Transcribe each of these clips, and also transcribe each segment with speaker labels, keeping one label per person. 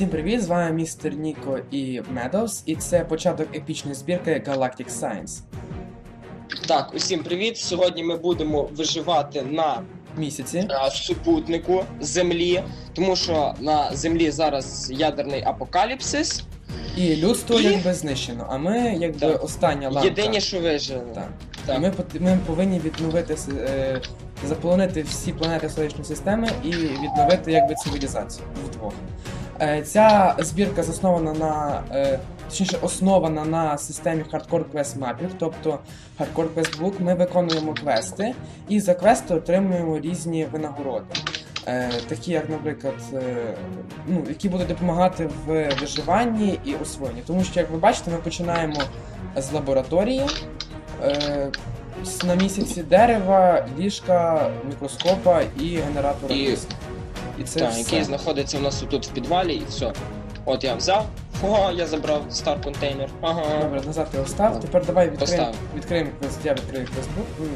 Speaker 1: Всім привіт! З вами містер Ніко і Медовс, і це початок епічної збірки Galactic Science.
Speaker 2: Так, усім привіт. Сьогодні ми будемо виживати на
Speaker 1: Місяці.
Speaker 2: е, супутнику Землі, тому що на Землі зараз ядерний апокаліпсис.
Speaker 1: І людство
Speaker 2: І-
Speaker 1: якби знищено, а ми якби
Speaker 2: Так.
Speaker 1: остання ланка.
Speaker 2: Єдині, що вижили.
Speaker 1: Так.
Speaker 2: Так.
Speaker 1: І ми, пот- ми повинні відновити с- е, заполонити всі планети сонячної системи і відновити якби цивілізацію вдвох. Е, ця збірка заснована на. Е, Точніше, основана на системі Hardcore Quest Mapping, тобто Hardcore Quest Book ми виконуємо квести і за квести отримуємо різні винагороди. Е, такі, як, наприклад, е, ну, які будуть допомагати в виживанні і освоєнні. Тому що, як ви бачите, ми починаємо з лабораторії, е, на місяці дерева, ліжка, мікроскопа і генератора
Speaker 2: І-.
Speaker 1: І це
Speaker 2: Так,
Speaker 1: все.
Speaker 2: який знаходиться у нас тут в підвалі, і все. От я взяв. О, я забрав стар контейнер. Ага.
Speaker 1: Добре, назад його став. Тепер давай відкриємо,
Speaker 2: Постав.
Speaker 1: відкриємо квест. Я відкрию квестбук. Ну,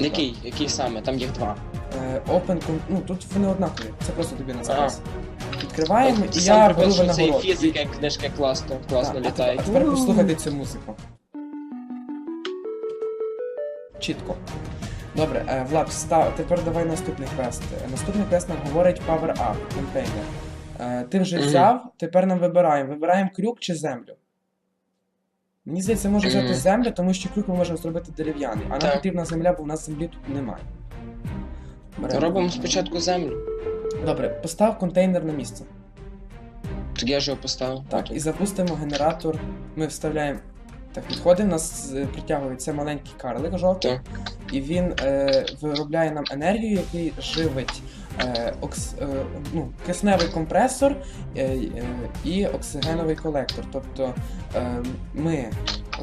Speaker 2: Який? Який саме? Там їх два.
Speaker 1: Е, Open con- ну тут вони однакові. Це просто тобі на заказ. Відкриваємо, і
Speaker 2: Сам
Speaker 1: я
Speaker 2: прикол,
Speaker 1: беру
Speaker 2: що це і фізика, і книжки класно, класно
Speaker 1: Так, а
Speaker 2: літають.
Speaker 1: тепер- А тепер послухайте цю музику. Чітко. Добре, е, Влад, став. Тепер давай наступний квест. Наступний квест нам говорить Power Up, контейнер. Е, Ти вже взяв, тепер нам вибираємо. Вибираємо крюк чи землю. Мені здається, може взяти землю, тому що крюк ми можемо зробити дерев'яний, а нам потрібна земля, бо в нас землі тут немає. Беремо.
Speaker 2: Робимо спочатку землю.
Speaker 1: Добре, постав контейнер на місце.
Speaker 2: Так я ж його поставив.
Speaker 1: Так, і запустимо генератор. Ми вставляємо. Так, підходимо, у нас е, притягується маленький карлик жовтий, і він е, виробляє нам енергію, який живить е, окс, е, ну, кисневий компресор е, е, і оксигеновий колектор. Тобто е, ми,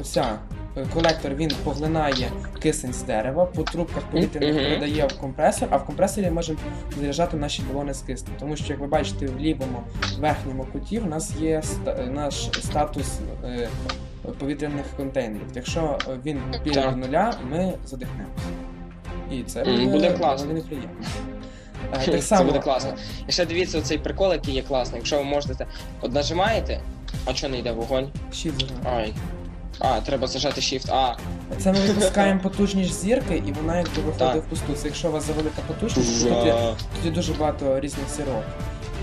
Speaker 1: оця е, колектор він поглинає кисень з дерева, по трубках повітряних
Speaker 2: Мгм.
Speaker 1: передає в компресор, а в компресорі можемо заряджати наші балони з киснем. Тому що, як ви бачите, в лівому верхньому куті в нас є ста- наш статус е, повітряних контейнерів. Якщо він біля
Speaker 2: Так.
Speaker 1: нуля, ми задихнемося. І це буде,
Speaker 2: буде класно.
Speaker 1: доволі неприємно. Е,
Speaker 2: Це
Speaker 1: Так само,
Speaker 2: буде класно. І ще дивіться оцей прикол, який є класний. Якщо ви можете. От нажимаєте, а чого не йде вогонь?
Speaker 1: Shift зажимаємо.
Speaker 2: Ай. А, треба зажати Shift. А,
Speaker 1: Це ми випускаємо потужність зірки, і вона якби виходить в пусту. Це якщо у вас завелика потужність, то є дуже багато різних зірок.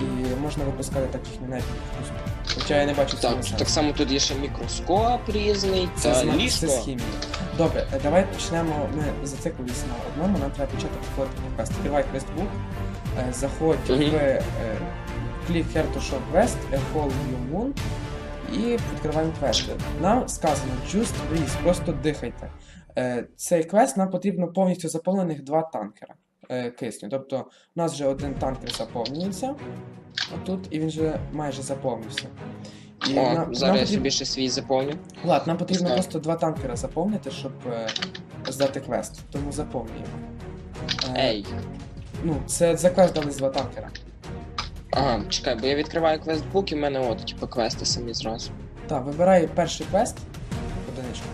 Speaker 1: І можна випускати так їх навіть в пусту. Хоча я не бачу
Speaker 2: Так,
Speaker 1: сенсу.
Speaker 2: так само тут є ще мікроскоп різний,
Speaker 1: Це,
Speaker 2: та
Speaker 1: з, це
Speaker 2: ліжко.
Speaker 1: з хімії. Добре, е, давай почнемо. Ми зациклились на одному, нам треба почати проходити квест. Відкривай квестбук, е, заходь
Speaker 2: Мгм.
Speaker 1: в е, Here to Show Quest, A Whole New Moon і відкриваємо квест. Нам сказано Just Breathe, просто дихайте. Е, Цей квест нам потрібно повністю заповнених два танкера е, кисню. Тобто у нас вже один танкер заповнюється отут, і він вже майже заповнився. І
Speaker 2: О,
Speaker 1: нам- нам
Speaker 2: зараз я
Speaker 1: потрібно-
Speaker 2: собі ще свій заповню.
Speaker 1: Влад, нам потрібно
Speaker 2: Пускай.
Speaker 1: просто два танкера заповнити, щоб е, здати квест. Тому заповнюємо. Е,
Speaker 2: Ей.
Speaker 1: Ну, це за квест дали з два танкера.
Speaker 2: Ага, чекай, бо я відкриваю квестбук і в мене от, типу, квести самі зразу.
Speaker 1: Так, вибирай перший квест. Одиничку.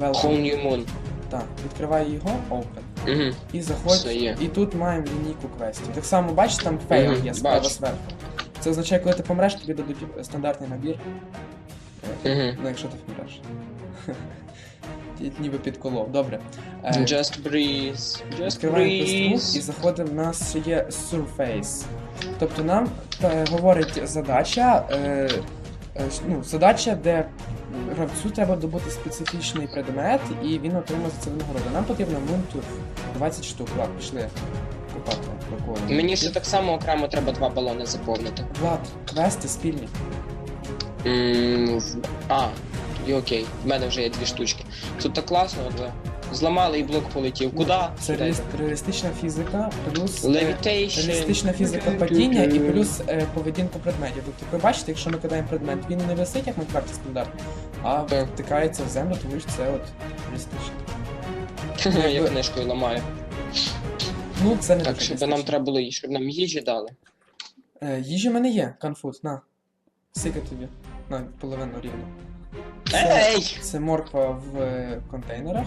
Speaker 1: Welcome.
Speaker 2: New Moon.
Speaker 1: Так, відкривай його, open.
Speaker 2: Угу.
Speaker 1: І заходь.
Speaker 2: Все є.
Speaker 1: І тут маємо лінійку квестів. Так само бачиш, там фейл
Speaker 2: Мгм,
Speaker 1: є справа
Speaker 2: бачу.
Speaker 1: зверху. Це означає, коли ти помреш, тобі дадуть стандартний набір. Е,
Speaker 2: Угу.
Speaker 1: Ну, якщо ти помреш. Ті- Ніби під колов. Добре. Е,
Speaker 2: Just breathe. Just
Speaker 1: Відкриваємо квестбук і
Speaker 2: breathe.
Speaker 1: заходимо, в нас ще є Surface. Тобто нам е, говорить задача, е, е, ну, задача, де гравцю треба добути специфічний предмет, і він отримає за це винагороду. Нам потрібно мунту 20 штук. Влад, пішли купати прикольно.
Speaker 2: Мені ще так само окремо треба два балони заповнити.
Speaker 1: Влад, квести спільні.
Speaker 2: М, в- А, і окей. В мене вже є дві штучки. Тут так класно, але. Зламали і блок полетів. Куди?
Speaker 1: Це реаліст- реалістична фізика, плюс. е,
Speaker 2: Levitation.
Speaker 1: Реалістична фізика падіння і плюс е, поведінка предметів. Тобто, ви бачите, якщо ми кидаємо предмет, він не висить, як на карті стандартно, а
Speaker 2: Так.
Speaker 1: втикається в землю, тому що це от реалістично.
Speaker 2: Я книжкою ламаю.
Speaker 1: Ну, це не
Speaker 2: Так,
Speaker 1: дуже
Speaker 2: щоб
Speaker 1: реалістично.
Speaker 2: нам треба було їй, щоб нам їжі дали.
Speaker 1: Е, їжі в мене є, конфуз, на. Сика тобі. На половину рівно. Це,
Speaker 2: Ей!
Speaker 1: це морква в е, контейнерах.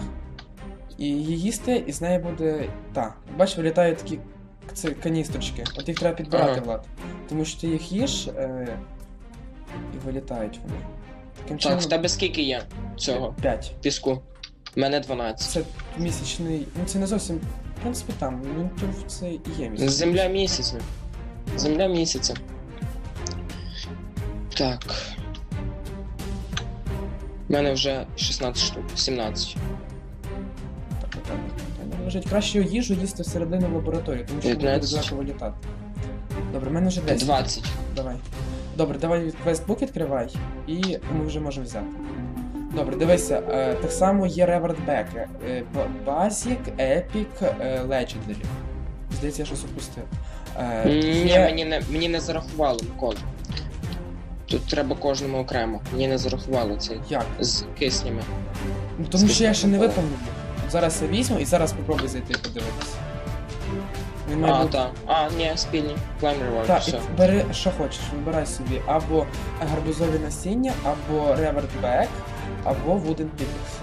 Speaker 1: І її їсти, і з неї буде. Та. Бачиш, вилітають такі це каністрочки. От їх треба підбирати,
Speaker 2: Ага.
Speaker 1: Влад. Тому що ти їх їш е, і вилітають вони. Таким
Speaker 2: Так, в тебе скільки є цього
Speaker 1: 5.
Speaker 2: піску? У мене 12.
Speaker 1: Це місячний. Ну це не зовсім. В принципі, там, ну то це і є місяць.
Speaker 2: Земля місяця. Земля місяця. Так. У мене вже 16 штук, 17.
Speaker 1: Лежить краще їжу їсти всередину лабораторії, тому що буде
Speaker 2: 15.
Speaker 1: далеко вилітати. Добре, в мене вже 10.
Speaker 2: 20.
Speaker 1: Давай. Добре, давай квестбук відкривай, і ми вже можемо взяти. Добре, дивися, е, так само є реверт беки. Е, Basic, Epic, е, Legendary. Здається, я щось опустив. Е,
Speaker 2: Ні,
Speaker 1: є-
Speaker 2: мені не, мені не зарахували Микола. Тут треба кожному окремо. Мені не зарахували цей
Speaker 1: Як?
Speaker 2: з киснями.
Speaker 1: Ну тому що я ще не виповнив. Зараз я візьму і зараз попробую зайти і подивитися. Він має
Speaker 2: А,
Speaker 1: бути.
Speaker 2: так. А, ні, спільні. Climb Reward,
Speaker 1: Так, і
Speaker 2: все.
Speaker 1: бери, що хочеш, вибирай собі або гарбузові насіння, або реверт бек, або Wooden Pickaxe.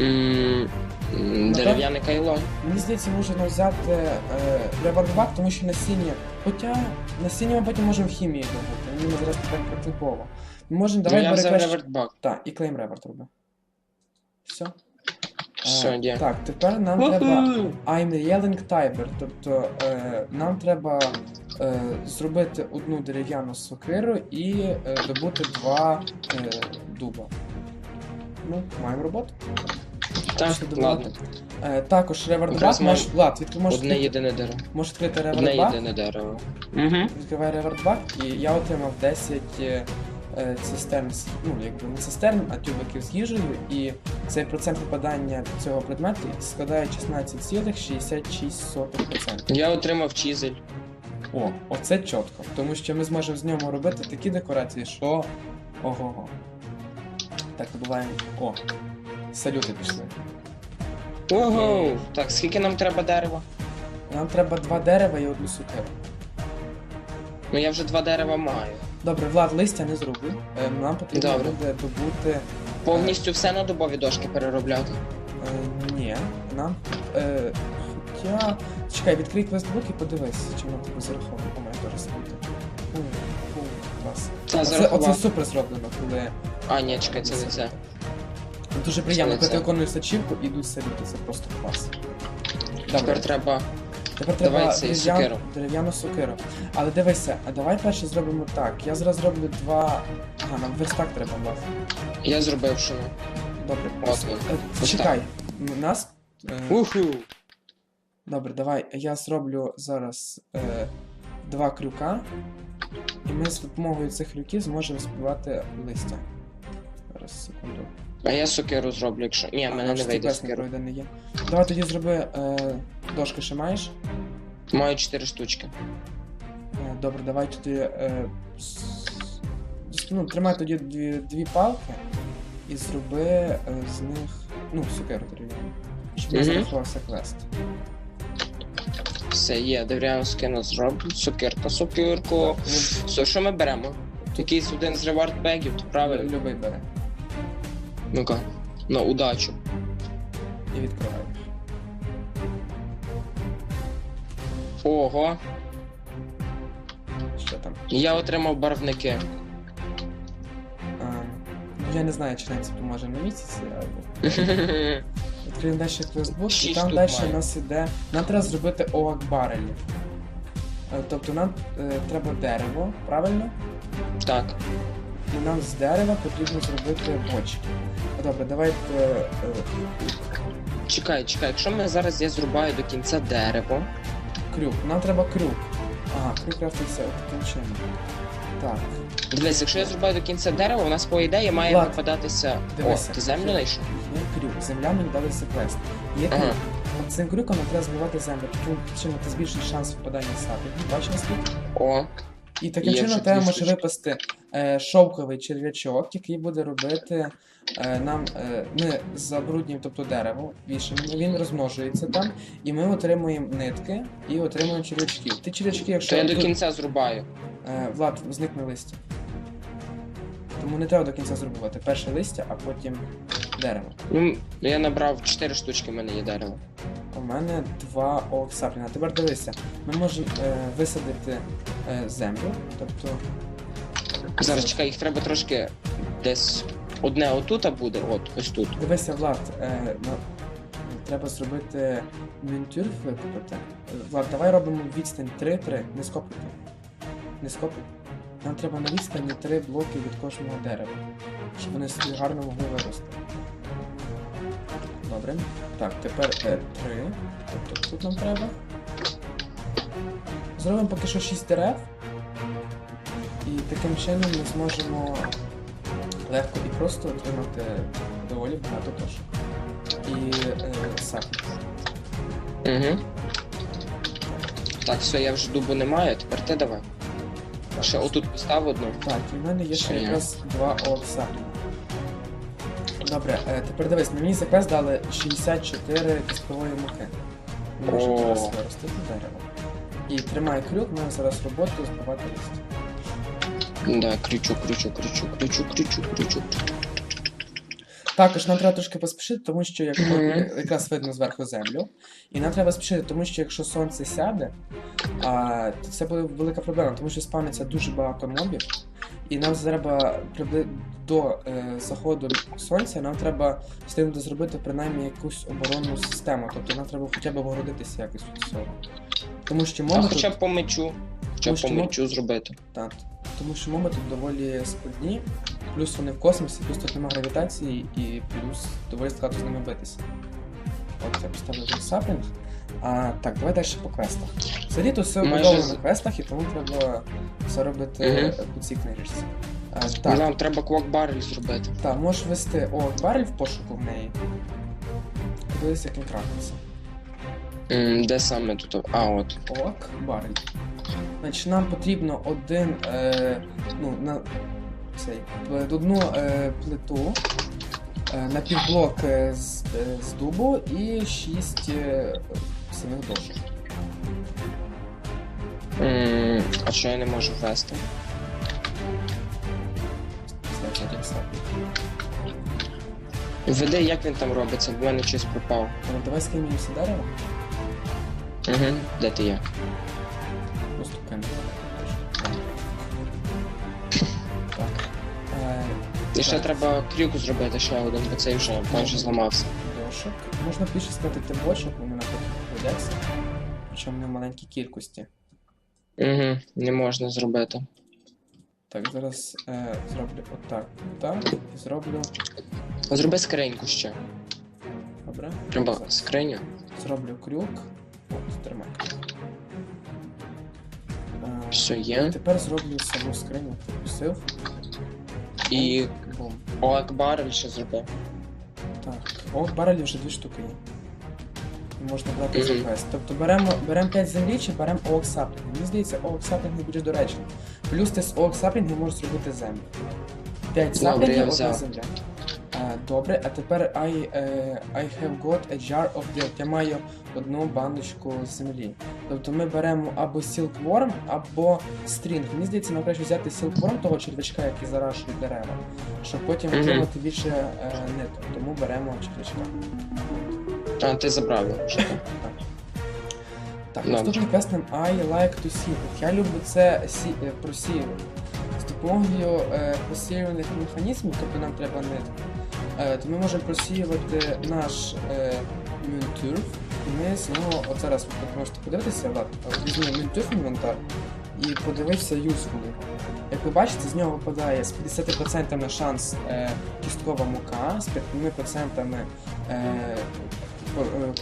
Speaker 2: М, м, Дерев'яне кайло.
Speaker 1: Мені здається, можна взяти е, ревербак, тому що насіння. Хоча насіння ми потім можемо в хімії добути. Мені зараз так принципово. Ми можемо
Speaker 2: Ну,
Speaker 1: давай
Speaker 2: я взяв реверт-бак.
Speaker 1: Так, і клейм реверт роби. Все.
Speaker 2: Все, є.
Speaker 1: Так, тепер нам треба I'm yelling tiber. Тобто е, нам треба е, зробити одну дерев'яну сокиру і е, добути два е, дуба. Ну, маємо роботу.
Speaker 2: Так, ладно.
Speaker 1: Е, також
Speaker 2: Якраз
Speaker 1: можеш. Влад, відкри, можеш,
Speaker 2: Одне єдине дерево.
Speaker 1: можеш відкрити
Speaker 2: Одне
Speaker 1: ревербак.
Speaker 2: єдине дерево. Угу.
Speaker 1: Відкривай ревербак, і я отримав 10 е, е, цистерн, ну якби не цистерн, а тюбиків з їжею, і цей процент випадання цього предмету складає 16,66%.
Speaker 2: Я отримав чізель.
Speaker 1: О, оце чітко, тому що ми зможемо з ньому робити такі декорації, що ого-го. Так, добуваємо. О, салюти пішли.
Speaker 2: Ого! Так, скільки нам треба дерева?
Speaker 1: Нам треба два дерева і одну сукеру.
Speaker 2: Ну я вже два дерева маю.
Speaker 1: Добре, Влад, листя не зроблю. Е, Нам потрібно
Speaker 2: Добре.
Speaker 1: буде добути.
Speaker 2: Повністю все на дубові дошки переробляти.
Speaker 1: Е, ні, нам. Е, хоча. Чекай, відкрий квестбук і подивись, чи воно тебе зараховано. О, мене теж фу, клас.
Speaker 2: Це
Speaker 1: Оце,
Speaker 2: зарахував.
Speaker 1: супер зроблено, коли
Speaker 2: А, ні, чекай, це не це.
Speaker 1: дуже приємно, коли ти
Speaker 2: це.
Speaker 1: виконуєш ачівку і йдуть салюти, це просто клас. Добре,
Speaker 2: Тепер треба.
Speaker 1: Тепер треба
Speaker 2: давай цей
Speaker 1: дерев'ян-
Speaker 2: сокиру.
Speaker 1: дерев'яну сокиру. Але дивися, а давай перше зробимо так. Я зараз зроблю два. Ага, нам верстак треба власне.
Speaker 2: Я зробив шину.
Speaker 1: Добре,
Speaker 2: От.
Speaker 1: Е,
Speaker 2: Ось
Speaker 1: чекай. У нас. Е,
Speaker 2: Уху!
Speaker 1: Добре, давай я зроблю зараз е, два крюка, і ми з допомогою цих крюків зможемо збивати листя. Зараз, секунду.
Speaker 2: А я сокиру зроблю, якщо. Ні, в мене не вийде сокиру.
Speaker 1: пройдений є. Давай тоді зроби е, дошки ще маєш.
Speaker 2: Маю чотири штучки.
Speaker 1: Е, добре, давай тоді. Е, ну, тримай тоді дві, дві палки і зроби е, з них. Ну, сукеру дерев'яну. Щоб не
Speaker 2: Мгм.
Speaker 1: зарахувався квест.
Speaker 2: Все, є, дерев'яну скину зроблю. Сокирка, сокирку.
Speaker 1: Ну,
Speaker 2: Все, що ми беремо? Якийсь один з ревард бегів, то правильно?
Speaker 1: Любий бери
Speaker 2: Ну-ка, на удачу.
Speaker 1: і відкривай.
Speaker 2: Ого,
Speaker 1: Що там?
Speaker 2: я отримав барвники.
Speaker 1: А, ну, я не знаю, чи нам це допоможе на місяці, але відкриємо далі квестбук, і
Speaker 2: Шість
Speaker 1: там далі
Speaker 2: маю.
Speaker 1: у нас іде. Нам треба зробити оак барелів. Е, Тобто нам е, треба дерево, правильно?
Speaker 2: Так,
Speaker 1: І нам з дерева потрібно зробити бочки. А, Добре, давайте. е,
Speaker 2: чекай, чекай, якщо ми зараз я зрубаю до кінця дерево.
Speaker 1: Крюк. Нам треба крюк. Ага, крюк крафтиться таким чином. Так.
Speaker 2: Дивись, якщо я зрубаю до кінця дерева, у нас по ідеї має
Speaker 1: Влад,
Speaker 2: випадатися.
Speaker 1: дивися.
Speaker 2: О, ти землю знайшов?
Speaker 1: Є крюк. Земля мені дали квест. Є крюк.
Speaker 2: Ага.
Speaker 1: От цим крюком нам треба збивати землю. Таким чином ти збільшуєш шанс випадання сапи. Бачиш наскільки?
Speaker 2: О,
Speaker 1: І таким
Speaker 2: Є
Speaker 1: чином
Speaker 2: вже
Speaker 1: тебе
Speaker 2: дві
Speaker 1: може
Speaker 2: штучки.
Speaker 1: випасти е, шовковий черв'ячок, який буде робити нам. Е, ми забруднюємо, тобто дерево, вішаємо, він розмножується там, і ми отримуємо нитки і отримуємо черв'ячків. Ти черв'ячки, якщо
Speaker 2: то я до кінця зрубаю.
Speaker 1: е, Влад, зникне листя. Тому не треба до кінця зрубувати. Перше листя, а потім дерево.
Speaker 2: Ну, я набрав 4 штучки, в мене є дерево.
Speaker 1: У мене два оксапліна. Тепер дивися, ми можемо е, висадити е, землю, тобто.
Speaker 2: Зараз чекай, їх треба трошки десь одне отут а буде, от, ось тут.
Speaker 1: Дивися, Влад, е, ну, треба зробити мінтюр викупити. Влад, давай робимо відстань 3-3, не скопити. Не скопити. Нам треба на відстані 3 блоки від кожного дерева, щоб вони собі гарно могли вирости. Добре. Так, тепер 3. Тобто тут нам треба. Зробимо поки що 6 дерев. І таким чином ми зможемо легко і просто отримати доволі багато точок. І е, сапів.
Speaker 2: Угу. Так, все, я вже дубу не маю, тепер ти давай. Ще отут постав одну.
Speaker 1: Так, і в мене є ще
Speaker 2: Ще є.
Speaker 1: якраз два оксаплі. Добре, е, тепер дивись, мені за квест дали 64 кісткової муки. Ми можемо
Speaker 2: О.
Speaker 1: зараз виростити дерево. І тримай крюк, ми зараз роботу збивати лист.
Speaker 2: Да, крючу, крючу, крючу, крючу, крючу, крючу.
Speaker 1: Також нам треба трошки поспішити, тому що як
Speaker 2: Мгм.
Speaker 1: якраз видно зверху землю. І нам треба спішити, тому що якщо сонце сяде, а, то це буде велика проблема, тому що спавниться дуже багато мобів. І нам треба до е, заходу сонця, нам треба встигнути зробити принаймні якусь оборонну систему. Тобто нам треба хоча б огородитися якось від цього. Тому що
Speaker 2: А
Speaker 1: моби
Speaker 2: хоча
Speaker 1: тут,
Speaker 2: б по мечу.
Speaker 1: Що
Speaker 2: по мечу зробити.
Speaker 1: так, тому що моби тут доволі складні, плюс вони в космосі, плюс тут немає гравітації, і плюс доволі складно з ними битися. От я поставлю тут сапінг. А, так, давай далі по квестах. Взагалі тут все
Speaker 2: Майже
Speaker 1: на квестах, і тому треба все робити е, по цій книжці. Так,
Speaker 2: Нам треба квок барель зробити.
Speaker 1: так, можеш ввести о, барель в пошуку в неї. Подивись, як він крафтиться.
Speaker 2: М, Де саме тут? А, от.
Speaker 1: Ок, барель. Значить, нам потрібно один, е, ну, на цей, е, одну е, плиту, е, на півблок е, з, е, з дубу і шість е, самих дошок.
Speaker 2: М, А що я не можу ввести?
Speaker 1: Здається, так само.
Speaker 2: Веди, як він там робиться, в мене щось пропав.
Speaker 1: Але давай скинемо всі дерева,
Speaker 2: Угу. Де ти є?
Speaker 1: просто. Так. Е,
Speaker 2: І ще
Speaker 1: Так.
Speaker 2: треба крюк зробити ще один, бо цей вже майже зламався.
Speaker 1: дошок. Можна більше складати бочок, вони наприклад годяться. Причому не в маленькій кількості.
Speaker 2: Угу. Не можна зробити.
Speaker 1: Так, зараз е, зроблю отак, так, і зроблю.
Speaker 2: Зроби скриньку ще.
Speaker 1: Добре.
Speaker 2: Треба скриню.
Speaker 1: Зроблю крюк. Тримай.
Speaker 2: Все є.
Speaker 1: Тепер зроблю саму скриню. Пропустив.
Speaker 2: І
Speaker 1: Бум.
Speaker 2: оак барель ще зроби.
Speaker 1: Так. О, в барелі вже дві штуки є. І можна брати
Speaker 2: Мгм.
Speaker 1: за квест. Тобто беремо, беремо 5 землі чи беремо оок саплінг. Мені здається, оок саплінг не більш доречний. Плюс ти з оок саплінгу можеш зробити землю. 5
Speaker 2: Добре,
Speaker 1: саплінгів, одна земля. Е, добре, а тепер I, е, I have got a jar of dirt. Я маю одну баночку землі. Тобто ми беремо або silkworm, або string. Мені здається, нам краще взяти silkworm, того червячка, який зарашує дерева, щоб потім
Speaker 2: Мгм.
Speaker 1: отримати більше е, ниток. Тому беремо червячка.
Speaker 2: А, ти забрав його. так?
Speaker 1: Так,
Speaker 2: Добре.
Speaker 1: наступний квест нам I like to see. Я люблю це сі... е, просіювати. З допомогою е, просіюваних механізмів, тобто нам треба нитки, е, то ми можемо просіювати наш е, і ми з нього, от зараз ви можете подивитися, Влад, Мінтюрф інвентар і подивитися useful. Як ви бачите, з нього випадає з 50% шанс е, кісткова мука, з 5% е, е,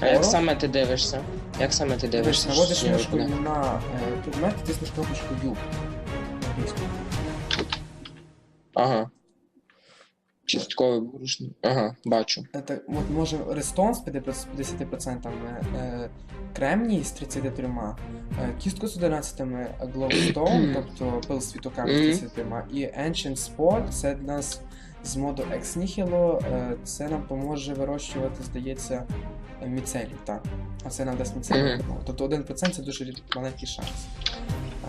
Speaker 2: А як саме ти дивишся? Як саме ти дивишся?
Speaker 1: наводиш
Speaker 2: випаде?
Speaker 1: на е, предмет, тиснеш кнопочку U.
Speaker 2: Ага. Часткове борошно. Ага, бачу.
Speaker 1: Е, так, от може Redstone з 50%, е, кремній з 33%, е, кістку з 11%, Glowstone, тобто пил світокам з
Speaker 2: Мгм.
Speaker 1: 33%, і Ancient Spore, це для нас з моду Ex Nihilo, це нам поможе вирощувати, здається, міцелій, так. А це нам дасть міцелій. Тобто 1% це дуже маленький шанс.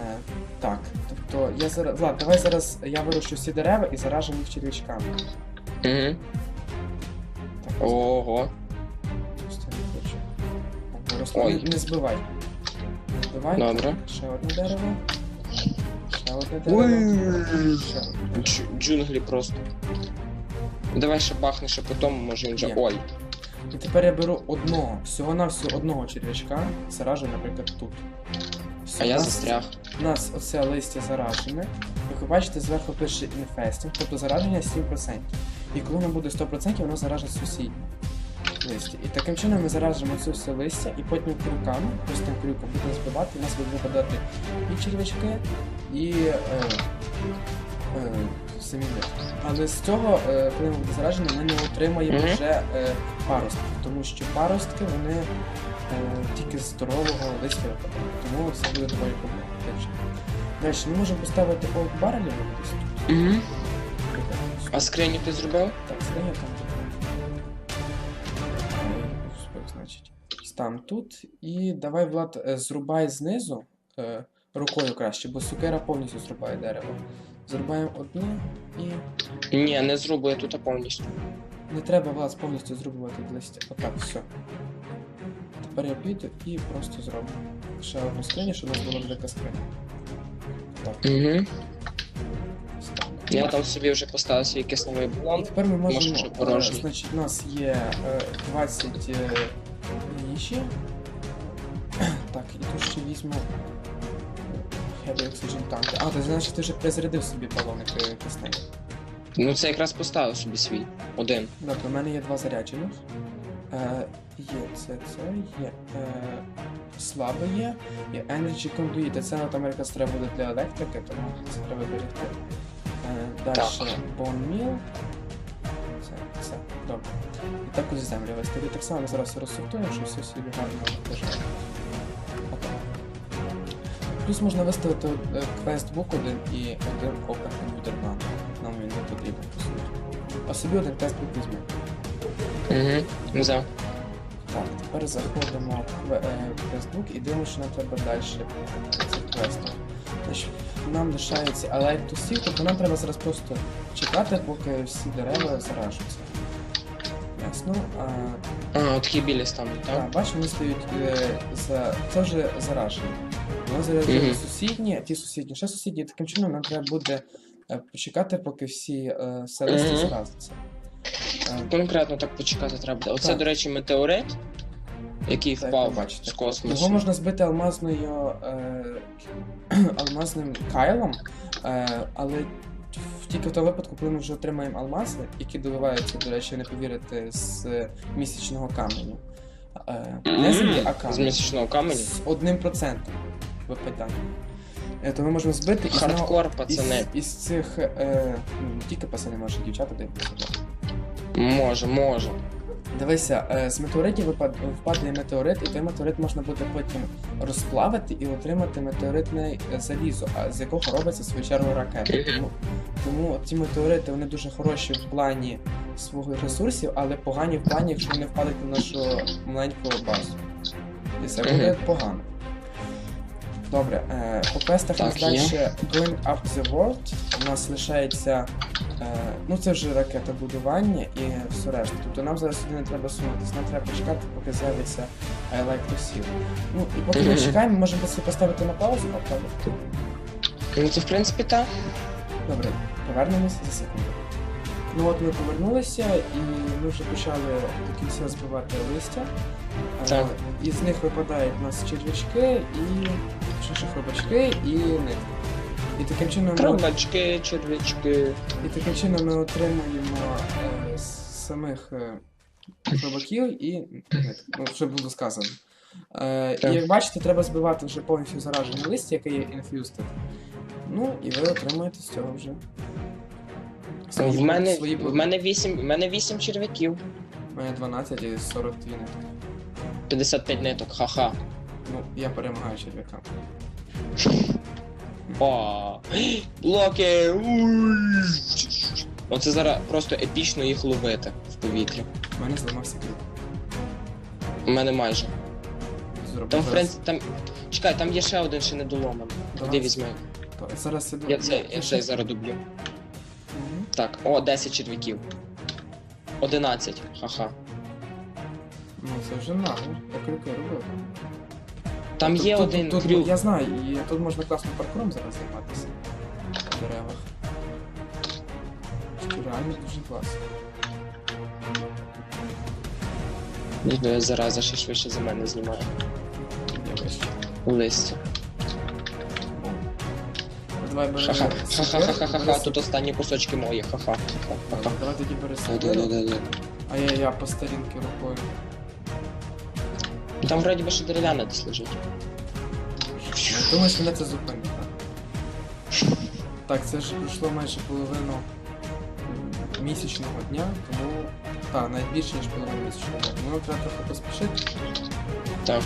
Speaker 1: Е, так, тобто я зараз. Влад, давай зараз я вирощу всі дерева і заражу їх червячками.
Speaker 2: Угу. Ого.
Speaker 1: Просто не хочу. Просто
Speaker 2: Ой.
Speaker 1: не, не збивай. Не збивай.
Speaker 2: Добре.
Speaker 1: Ще одне дерево. Ще одне дерево. Ще одне.
Speaker 2: Дж- джунглі просто. Давай ще бахни, ще потім, може він вже.
Speaker 1: Є.
Speaker 2: Ой.
Speaker 1: І тепер я беру одного, всього-навсього одного черв'ячка, заражу, наприклад, тут. Все,
Speaker 2: А я
Speaker 1: нас-
Speaker 2: застряг.
Speaker 1: У нас оце листя заражене. Як ви бачите, зверху пише інфестінг, тобто зараження 7%. І коли воно буде 100%, воно заражить сусіднє листя. І таким чином ми заражимо це все листя, і потім крюками, простим крюком будемо збивати, у нас будуть випадати і черв'ячки, і е, е, самі листя. Але з цього, е, коли ми буде заражені, ми не отримаємо
Speaker 2: Мгм.
Speaker 1: вже е, паростки, тому що паростки вони е, тільки з здорового листя випадають. Тому це буде доволі проблематично. Далі, ми можемо поставити от барелі тут.
Speaker 2: Угу.
Speaker 1: Тут,
Speaker 2: А скриню ти зробив?
Speaker 1: Так, скриня там Значить, стам тут. І давай, Влад, е, зрубай знизу е, рукою краще, бо сукера повністю зрубає дерево. Зрубаємо одне і.
Speaker 2: Ні, не я тут повністю.
Speaker 1: Не треба Влад повністю зрубувати листя. Отак, все. Тепер я піду і просто зроблю. Ще одну скриню, щоб у нас була велика скриня. Так,
Speaker 2: Угу. Я там собі вже поставив свій кисневий балон.
Speaker 1: Тепер ми
Speaker 2: Може,
Speaker 1: можемо.
Speaker 2: вже
Speaker 1: е,
Speaker 2: порожній.
Speaker 1: Значить, у нас є е, 20 е, ніші. Так, і тут ще візьму. Heavy Oxygen Tank. А, то значить ти вже перезарядив собі балоник е, кисневий.
Speaker 2: Ну це якраз поставив собі свій. Один.
Speaker 1: Добре, у мене є два заряджених. Е, є це, це, є. Е, слабе є. Є Energy Conduit. Це от Америка треба буде для електрики, тому це треба берегти. Далі Meal. Це, це, добре. І так ось землю вести. Тобі так само зараз розсортуємо, щоб все собі гарно лежало. Плюс можна виставити е, квест-бук один і один Open Computer Нам він не потрібен, по суті. А собі один тест візьмемо.
Speaker 2: Угу. Взяв.
Speaker 1: Тепер заходимо в е, квестбук і дивимося, що нам треба далі цих квестів. Нам лишається Alight to See, тобто нам треба зараз просто чекати, поки всі дерева заражуться. Ясно. А,
Speaker 2: А, такі білі стануть,
Speaker 1: так,
Speaker 2: так?
Speaker 1: бачимо, вони стоять е, за. Це вже заражені. Вони заражені
Speaker 2: Мгм.
Speaker 1: сусідні, а ті сусідні, ще сусідні. Таким чином нам треба буде е, почекати, поки всі е, все листя
Speaker 2: Мгм.
Speaker 1: заразяться.
Speaker 2: Конкретно так почекати треба. Оце,
Speaker 1: Так.
Speaker 2: до речі, метеорит, який впав
Speaker 1: бачите.
Speaker 2: з космосу.
Speaker 1: Його можна збити алмазною е, алмазним кайлом, е, але тільки в тому випадку, коли ми вже отримаємо алмази, які доливаються, до речі, не повірити, з місячного каменю. Е, не землі, а
Speaker 2: З місячного каменю.
Speaker 1: З одним процентом випитання. Е, то ми можемо збити і.
Speaker 2: Хардкор, пацани.
Speaker 1: із цих е, ну, не тільки пацани, може дівчата дивляться.
Speaker 2: Може, може.
Speaker 1: Дивися, е, з метеоритів впадає метеорит, і той метеорит можна буде потім розплавити і отримати метеоритне е, залізо, з якого робиться в свою чергу ракета. Тому, тому ці метеорити вони дуже хороші в плані своїх ресурсів, але погані в плані, якщо вони впадуть на нашу маленьку базу. І це буде погано. Добре, е, по у нас
Speaker 2: Так,
Speaker 1: далі
Speaker 2: є.
Speaker 1: Going Up the World. У нас лишається. Е, ну це вже ракетобудування і все решта. Тобто нам зараз сюди не треба сунутися, нам треба почекати, поки з'явиться I like to see. Ну і поки ми
Speaker 2: Мгм.
Speaker 1: чекаємо, можемо це поставити на паузу, а?
Speaker 2: Ну це в принципі так.
Speaker 1: Добре, повернемося за секунду. Ну от ми повернулися і ми вже почали до кінця збивати листя. Е,
Speaker 2: Так.
Speaker 1: Із них випадають у нас червячки і хробачки і нитки. І таким чином ми,
Speaker 2: червячки.
Speaker 1: і таким чином ми отримуємо е, самих е, хробаків і нитки. Ну, вже було сказано. Е, і
Speaker 2: Так.
Speaker 1: як бачите, треба збивати вже повністю заражене листя, яке є infused. Ну, і ви отримуєте з цього вже. свої-
Speaker 2: В мене,
Speaker 1: свої
Speaker 2: в мене 8, в мене 8 черв'яків.
Speaker 1: У мене 12 і 42 нитки.
Speaker 2: 55 ниток, ха-ха.
Speaker 1: Ну, я перемагаю черв'яка.
Speaker 2: О, блоки! уй. Оце зараз просто епічно їх ловити в повітрі.
Speaker 1: У мене зламався крюк.
Speaker 2: У мене майже.
Speaker 1: Зроблю
Speaker 2: Там, в принципі, там. Чекай, там є ще один ще недоломаний. Де візьми?
Speaker 1: То- Зараз іду.
Speaker 2: Я це, я цей зараз дублю.
Speaker 1: Мгм.
Speaker 2: Так, о, 10 черв'яків. 11, ха-ха.
Speaker 1: Ну це вже нагло, я крюки робив.
Speaker 2: Там є
Speaker 1: тут-
Speaker 2: один
Speaker 1: тут,
Speaker 2: крюк.
Speaker 1: Я знаю, і тут можна класно паркуром зараз займатися. В деревах. Реально дуже класно.
Speaker 2: Ніби зараза ще швидше за мене знімає.
Speaker 1: Я вище.
Speaker 2: Листя.
Speaker 1: Давай бери
Speaker 2: Ха-ха.
Speaker 1: супер,
Speaker 2: Ха-ха-ха-ха-ха. Тут останні кусочки мої. Ха-ха.
Speaker 1: Давай тоді бери супер.
Speaker 2: Да-да-да-да.
Speaker 1: А я, я по старінки рукою.
Speaker 2: Там вроді би ще дерев'яна десь лежить.
Speaker 1: Я думаю, що мене це зупинить. так. Так, це ж пройшло майже половину місячного дня, тому. Так, навіть більше, ніж половину місячного дня. Тому треба трохи поспішити.
Speaker 2: Так.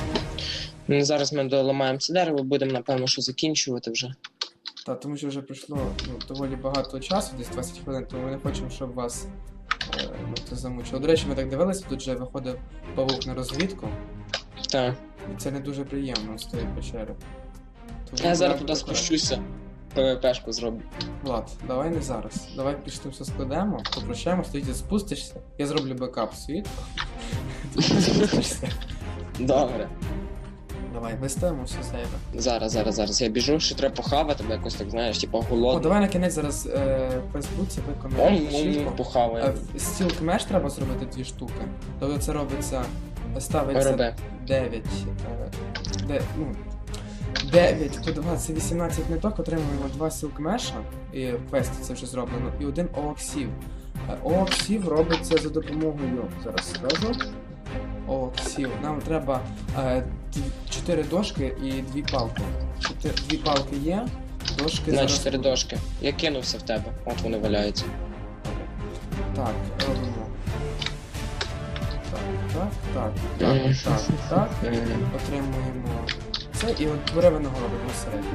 Speaker 2: Ну, Зараз ми доламаємо це дерево, будемо напевно що закінчувати вже.
Speaker 1: Та, тому що вже пройшло ну, доволі багато часу, десь 20 хвилин, тому ми не хочемо, щоб вас е, ну, це замучило. До речі, ми так дивилися, тут вже виходив павук на розвідку,
Speaker 2: Так.
Speaker 1: і це не дуже приємно з тої печери. Тому
Speaker 2: Я зараз туди спущуся. ПВПшку зроблю.
Speaker 1: Влад, давай не зараз. Давай пішли все складемо, попрощаємось, тоді спустишся. Я зроблю бекап світ. Ти спустишся.
Speaker 2: Добре.
Speaker 1: Давай, виставимо все зайве.
Speaker 2: Зараз, зараз, зараз. Я біжу, ще треба похавати, бо якось так, знаєш, типу
Speaker 1: О, давай на кінець зараз е, в Фейсбуці
Speaker 2: Ом,
Speaker 1: виконаємо
Speaker 2: ом,
Speaker 1: швидко. Е,
Speaker 2: похаваю.
Speaker 1: Стіл кмеш треба зробити дві штуки. Тобто це робиться. Ставиться
Speaker 2: Роби.
Speaker 1: 9. Е, ну, 9 по 20, це 18 ниток, отримуємо 2 сілкмеша, і в квесті це вже зроблено, і один ооксів. Е, Ооксів робиться за допомогою. Зараз скажу. Ооксів. Нам треба 4 дошки і 2 палки. 2 палки є, дошки
Speaker 2: На
Speaker 1: зараз
Speaker 2: чотири
Speaker 1: будуть.
Speaker 2: дошки. Я кинувся в тебе. От вони валяються.
Speaker 1: Так, робимо. Так, так, так, так, так. Отримуємо це і от бере винагороду посередньо.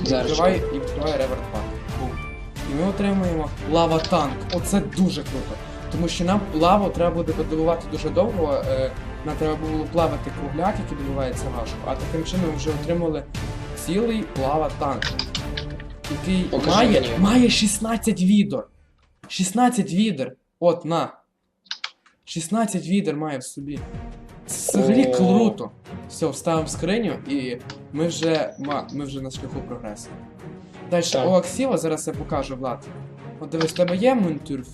Speaker 1: Відкриває і відкриває реверт пак. Бум. І ми отримуємо лава танк. Оце дуже круто. Тому що нам лаву треба буде добувати дуже довго. Е, нам треба було плавати кругляк, який добувається важко. А таким чином ми вже отримали цілий лава танк. Який
Speaker 2: Покажи
Speaker 1: має,
Speaker 2: мені.
Speaker 1: має 16 відер. 16 відер. От на. 16 відер має в собі. Це взагалі круто. Все, вставимо в скриню і ми вже, ми вже на шляху прогресу. Далі
Speaker 2: Так.
Speaker 1: Оаксіва, зараз я покажу, Влад. От дивись, в тебе є мунтюрф?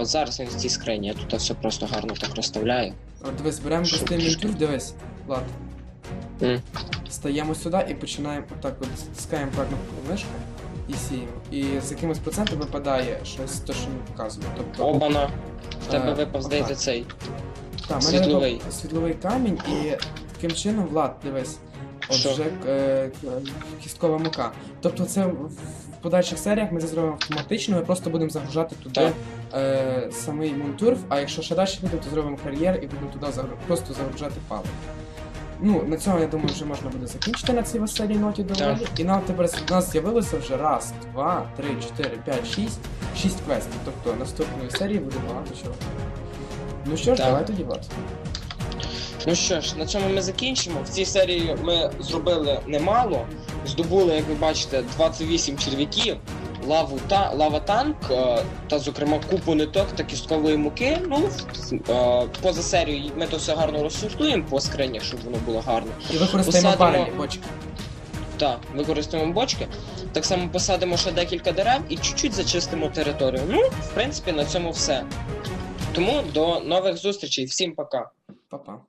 Speaker 2: Зараз він в цій скрині, я тут все просто гарно так розставляю.
Speaker 1: От дивись, беремо простий мунтюрф, дивись, Влад.
Speaker 2: М.
Speaker 1: Стаємо сюди і починаємо отак от стискаємо правильно мишку і сіємо. І з якимось процентом випадає щось те, що ми показуємо. Тобто,
Speaker 2: Обана. В тебе
Speaker 1: Е,
Speaker 2: випав, здається,
Speaker 1: отак.
Speaker 2: цей.
Speaker 1: та, в мене
Speaker 2: світловий.
Speaker 1: випав світловий камінь, і таким чином, Влад, дивись. От
Speaker 2: Що?
Speaker 1: вже е, к- кісткова мука. Тобто це в в подальших серіях ми це зробимо автоматично, ми просто будемо загружати туди
Speaker 2: Так.
Speaker 1: е, самий мунтурф, а якщо ще далі буде, то зробимо кар'єр і будемо туди загру... просто загружати паливо. Ну, на цьому, я думаю, вже можна буде закінчити на цій веселій ноті доволі. І нам тепер у нас з'явилося вже раз, два, три, чотири, п'ять, шість, шість квестів. Тобто наступної серії буде багато чого. Ну що ж,
Speaker 2: Так.
Speaker 1: давай тоді, Влад.
Speaker 2: Ну що ж, на цьому ми закінчимо. В цій серії ми зробили немало. Здобули, як ви бачите, 28 черв'яків, лаву та лава танк, е, та, зокрема, купу ниток та кісткової муки. Ну, е, поза серією ми то все гарно розсортуємо по скринях, щоб воно було гарно.
Speaker 1: І використаємо
Speaker 2: Посадимо-
Speaker 1: парені бочки.
Speaker 2: Так, використаємо бочки. Так само посадимо ще декілька дерев і чуть-чуть зачистимо територію. Ну, в принципі, на цьому все. Тому до нових зустрічей. Всім пока.
Speaker 1: Па-па.